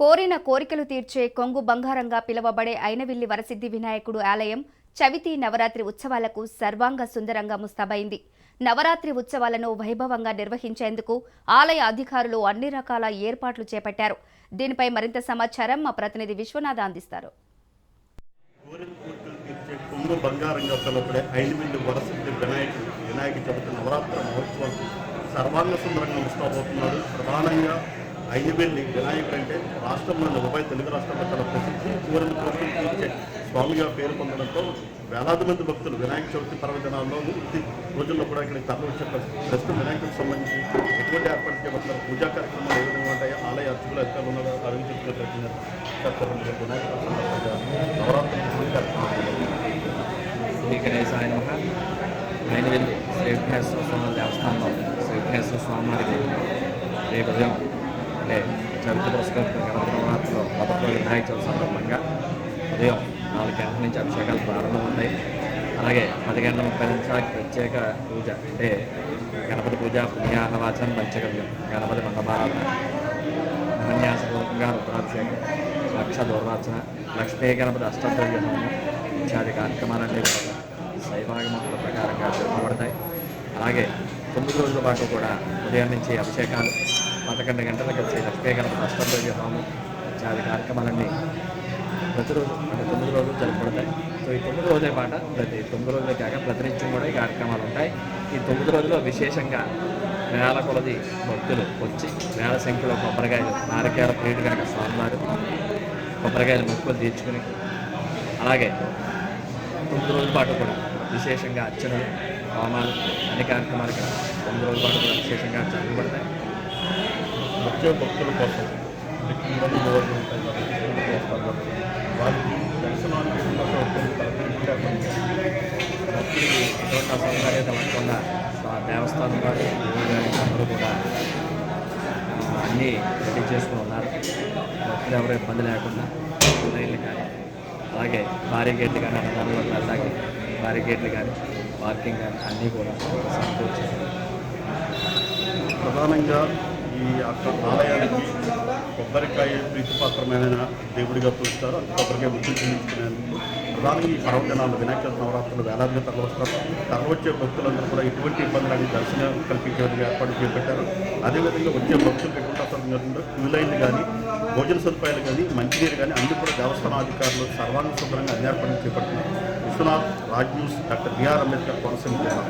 కోరిన కోరికలు తీర్చే కొంగు బంగారంగా పిలువబడే ఐనవిల్లి వరసిద్ధి వినాయకుడు ఆలయం చవితి నవరాత్రి ఉత్సవాలకు సర్వాంగ సుందరంగా ముస్తాబైంది. నవరాత్రి ఉత్సవాలను వైభవంగా నిర్వహించేందుకు ఆలయ అధికారులు అన్ని రకాల ఏర్పాట్లు చేపట్టారు. దీనిపై మరింత సమాచారం మా ప్రతినిధి విశ్వనాథ అందిస్తారు. బంగారంగా పిలువబడే వరసిద్ధి వినాయకుడు వినాయక చవితి నవరాత్రి సర్వాంగ సుందరంగా ముస్తాబోతున్నాడు ప్రధానంగా ఐదువెల్లి వినాయకుడు అంటే రాష్ట్రంలోని ఉభయ తెలుగు రాష్ట్రాల్లో చాలా ప్రసిద్ధి కోరిన కోరికలు తీర్చే స్వామిగా పేరు పొందడంతో వేలాది మంది భక్తులు వినాయక చవితి పర్వదినాల్లో రోజుల్లో కూడా ఇక్కడికి తరలి వచ్చే ప్రస్తుతం వినాయకుడికి సంబంధించి ఎటువంటి ఏర్పాటు చేయబడుతున్నారు పూజా కార్యక్రమాలు ఏ విధంగా ఉంటాయి? ఆలయ అర్చకులు అధికారులు ఉన్నారు? ఆరోగ్యం వినాయక సందర్భంగా నవరాత్రి పూజ కార్యక్రమాలు? శ్రీ గణేశాయ శ్రీ విఘ్నేశ్వర స్వామి దేవస్థానంలో శ్రీ విఘ్నేశ్వర స్వామి రేపు ఉదయం అంటే చరిత్ర పురస్కృత గణపతి మొదటి వినాయక చవితి సందర్భంగా ఉదయం నాలుగు గంటల నుంచి అభిషేకాలు ప్రారంభమవుతాయి అలాగే పది గంటల ముప్పై నిమిషాలకి ప్రత్యేక పూజ అంటే గణపతి పూజ పుణ్యాహవాచనం పంచగవ్యం గణపతి మండపారాధన ఉపన్యాసపూర్వకంగా రుద్రాభిషేకం లక్ష దూర్వార్చన లక్ష్మీ గణపతి అష్టద్రవ్య హోమం ఇత్యాది కార్యక్రమాలన్నీ కూడా శైవాగమతుల ప్రకారంగా జరపబడతాయి అలాగే తొమ్మిది రోజుల పాటు కూడా ఉదయం నుంచి అభిషేకాలు పదకొండు గంటలకు శ్రీ లక్ష్మీకరణ గణపతి అష్టద్రవ్య హోమం ఇత్యాది కార్యక్రమాలన్నీ ప్రతిరోజు అంటే తొమ్మిది రోజులు జరపబడతాయి సో ఈ తొమ్మిది రోజుల పాట ప్రతి తొమ్మిది రోజులే కాక ప్రతినిత్యం కూడా ఈ కార్యక్రమాలు ఉంటాయి. ఈ తొమ్మిది రోజుల్లో విశేషంగా వేల కొలది భక్తులు వచ్చి వేల సంఖ్యలో కొబ్బరికాయలు నారికేల ప్లేటు కనుక స్వామివారు కొబ్బరికాయలు మొక్కులు తీర్చుకుని అలాగే తొమ్మిది రోజుల పాటు కూడా విశేషంగా అర్చనలు హోమాలు అన్ని కార్యక్రమాలు ఇక్కడ తొమ్మిది రోజుల పాటు కూడా విశేషంగా జరగబడతాయి. వచ్చే భక్తుల కోసం వారికి దర్శనానికి ఉన్నటువంటి తరపున భక్తులకి దేవస్థానం వారు గారి అందరూ కూడా అన్నీ రెడీ చేసుకుని ఉన్నారు. భక్తులు ఎవరు ఇబ్బంది లేకుండా లైన్లు కానీ అలాగే భారీ గేట్లు కానీ అన్నదానంలో వెళ్ళడానికి భారీ గేట్లు కానీ పార్కింగ్ కానీ అన్నీ కూడా సమకూర్చారు. ప్రధానంగా ఈ అక్క ఆలయానికి కొబ్బరికాయ ప్రీతిపాత్రమైన దేవుడిగా పూజిస్తారు. కొబ్బరికాయ ముక్కు చెల్లించుకునేందుకు ప్రధానంగా ఈ పర్వదినాలు వినాయక నవరాత్రులు వేలాదిగా తరలిస్తారు తరలివచ్చే భక్తులందరూ కూడా ఎటువంటి ఇబ్బందులని దర్శనం కల్పించేందుకు ఏర్పాటు చేపట్టారు. అదేవిధంగా వచ్చే భక్తులకు ఎటువంటి అసలు క్యూ లైన్లు కానీ భోజన సదుపాయాలు కానీ మంచినీరు కానీ అన్ని కూడా దేవస్థాన అధికారులు సర్వాంగ శుభ్రంగా అన్ని ఏర్పాట్లు చేపడుతున్నారు. Vishwanath Raj news doctor BR Ambedkar Konaseema జిల్లా.